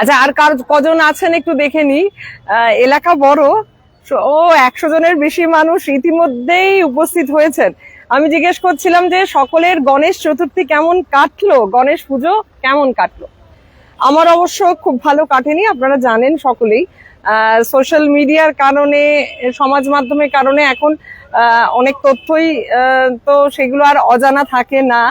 আচ্ছা আর কার কজন আছেন একটু দেখে নি এলাকা বড়, ও একশো জনের বেশি মানুষ ইতিমধ্যেই উপস্থিত হয়েছেন। আমি জিজ্ঞেস করছিলাম যে সকলের গণেশ চতুর্থী কেমন কাটলো? গণেশ পুজো কেমন কাটলো? আমার অবশ্য খুব ভালো কাটেনি, আপনারা জানেন সকলেই। সোশ্যাল মিডিয়ার কারণে, সমাজ মাধ্যমের কারণে এখন অনেক তথ্যই তো সেগুলো আর অজানা থাকে না।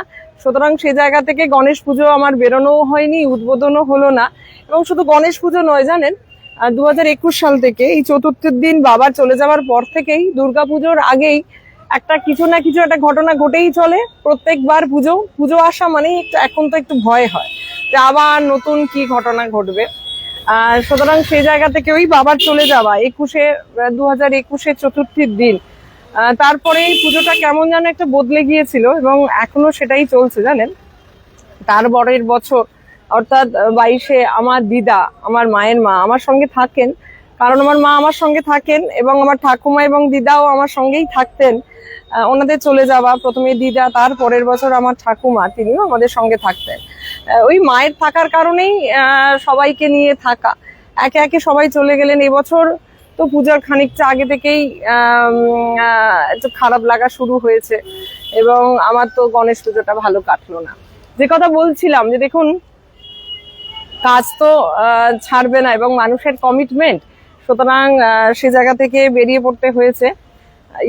সুতরাং সে জায়গা থেকে গণেশ পুজো আমার বেরোনোও হয়নি উদ্বোধনও হলো না। এবং শুধু গণেশ পুজো নয় জানেন? দু হাজার একুশ সাল থেকে এই চতুর্থীর দিন বাবার চলে যাওয়ার পর থেকেই দুর্গা পুজোর আগেই একটা কিছু না কিছু একটা ঘটনা ঘটেই চলে। প্রত্যেকবার পুজো পুজো আসা মানেই এখন তো একটু ভয় হয় যে আবার নতুন কি ঘটনা ঘটবে। আর সুতরাং সেই জায়গা থেকে ওই বাবার চলে যাওয়া একুশে দু হাজার একুশে চতুর্থীর দিন। আহ, তারপরে এই পুজোটা কেমন যেন একটা বদলে গিয়েছিল এবং এখনও সেটাই চলছে, জানেন? তার পরের বছর, অর্থাৎ বাইশে আমার দিদা, আমার মায়ের মা আমার সঙ্গে থাকেন। কারণ আমার মা আমার সঙ্গে থাকেন এবং আমার ঠাকুমা এবং দিদাও আমার সঙ্গেই থাকতেন। ওনাদের চলে যাওয়া, প্রথমে দিদা, তার পরের বছর আমার ঠাকুমা, তিনিও আমাদের সঙ্গে থাকতেন। ওই মায়ের থাকার কারণেই সবাইকে নিয়ে থাকা। একে একে সবাই চলে গেলেন এবছর। তো পূজার খানিকটা আগে থেকেই একটু খারাপ লাগা শুরু হয়েছে এবং আমার তো গণেশ পুজোটা ভালো কাটলো না। যে কথা বলছিলাম যে দেখুন কাজ তো ছাড়বে না এবং মানুষের কমিটমেন্ট সুতরাং সে জায়গা থেকে বেরিয়ে পড়তে হয়েছে।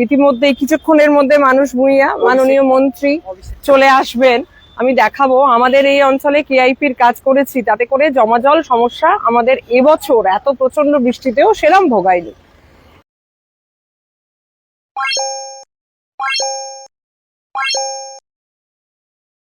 ইতিমধ্যে কিছুক্ষণের মধ্যে মানুষ ভুঁইয়া মাননীয় মন্ত্রী চলে আসবেন। আমি দেখাবো। আমাদের এই অঞ্চলে কেআইপির কাজ করেছি, তাতে করে জমা জল সমস্যা আমাদের এবছর এত প্রচণ্ড বৃষ্টিতেও সেরম ভোগায়নি।